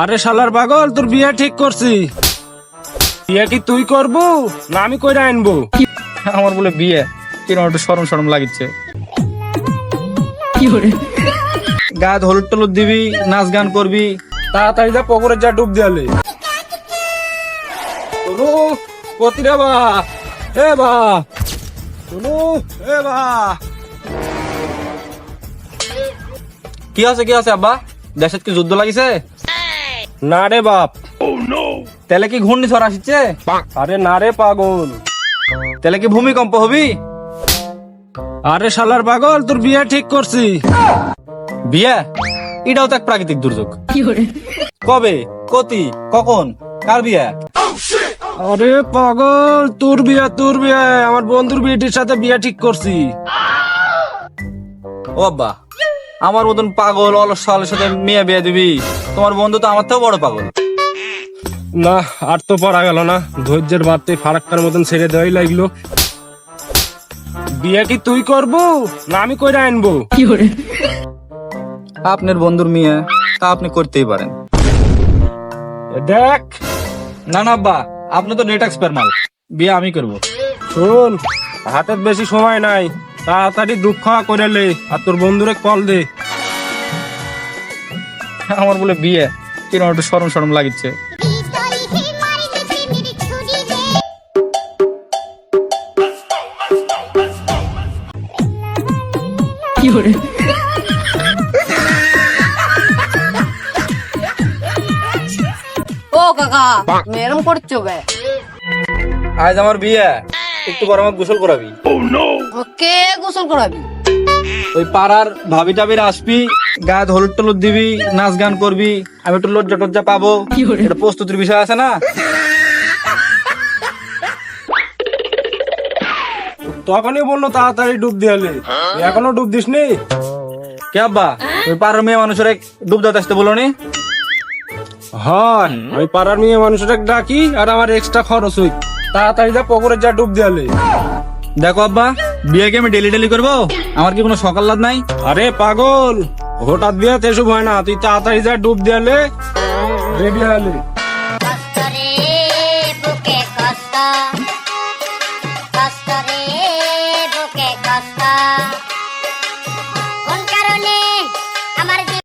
আরে শালার পাগল তোর বিয়ে ঠিক করছি। বিয়ে কি তুই করব না আমি কইরা আনব? আমার বলে বিয়ে কিরম একটু সরম সরম লাগিচ্ছে। গায়ে হলুদ টলুদ দিবি নাচ গান করবি তাড়াতাড়ি যা পুকুরে যা ডুব দিয়ালে। শুনু কতিরে বা এ বা শুনু এ বা। কি আছে কি আছে আব্বা? দেশত কি যুদ্ধ লাগিছে? না রে বাপ। তাহলে কি ঘূর্ণিঝড় আসছে? আরে না রে পাগল। তাহলে কি ভূমিকম্প হবি? আরে শালার পাগল তোর বিয়ে ঠিক করছি। বিয়ে? এটাও তো এক প্রাকৃতিক দুর্যোগ। কবে? কতি? কখন? কার বিয়ে? আরে পাগল তোর বিয়ে তোর বিয়ে। আমার বন্ধুর বিয়েটির সাথে বিয়ে ঠিক করছি। ও আব্বা। আমার মতন পাগল অলস সালের সাথে মেয়ে বিয়ে দিবি? তোমার বন্ধু তো আমার থেকেও বড় পাগল। না আর তো পারা গেল না। ধৈর্যের বাড়তে ফারাক্কার মতন ছেড়ে দেওয়াই লাগল। বিয়ে কি তুই করব? না আমি কইরা আনব। আপনার বন্ধুর মেয়ে তা আপনি করতেই পারেন। দেখ। না না আব্বা আপনি তো নেট এক্সপার মাল। বিয়ে আমি করব। শোন হাতে বেশি সময় নাই। তাড়াতাড়ি দুঃখ করে লে আর তোর বন্ধুরে কল দে। আমার বলে বিয়ে। কিরম একটু সরম সরম লাগিচ্ছে। দে ও কাকা মেরম করছ বে? আজ আমার বিয়ে। একটু পর আমার গোসল করাবি। কে গোসল করাবি। ওই পাড়ার ভাবি টাবির আসবি গায়ে হলুদ টলুদ দিবি নাচ গান করবি আমি একটু লজ্জা টজ্জা পাবো। এটা প্রস্তুতির বিষয় আছে না? তখনই বলল তাড়াতাড়ি ডুব দিয়ালে এখনও ডুব দিস নি কে আব্বা? ওই পাড়ার মেয়ে মানুষের ডুব দাতে আসতে বলো নি হয় আমি পাড়ার মেয়ে মানুষের ডাকি আর আমার এক্সট্রা খরচ হই তাড়াতাড়ি যা পকরের যা ডুব দেয়ালে। দেখো আব্বা বিয়ে আমি ডেলি ডেলি করব? আমার কি কোনো সকাল লাভ নাই? আরে পাগল হঠাৎ বিয়ে এসব ভয় না। তুই তাড়াতাড়ি যা ডুব দেয়ালে রেডি হলে। Bye.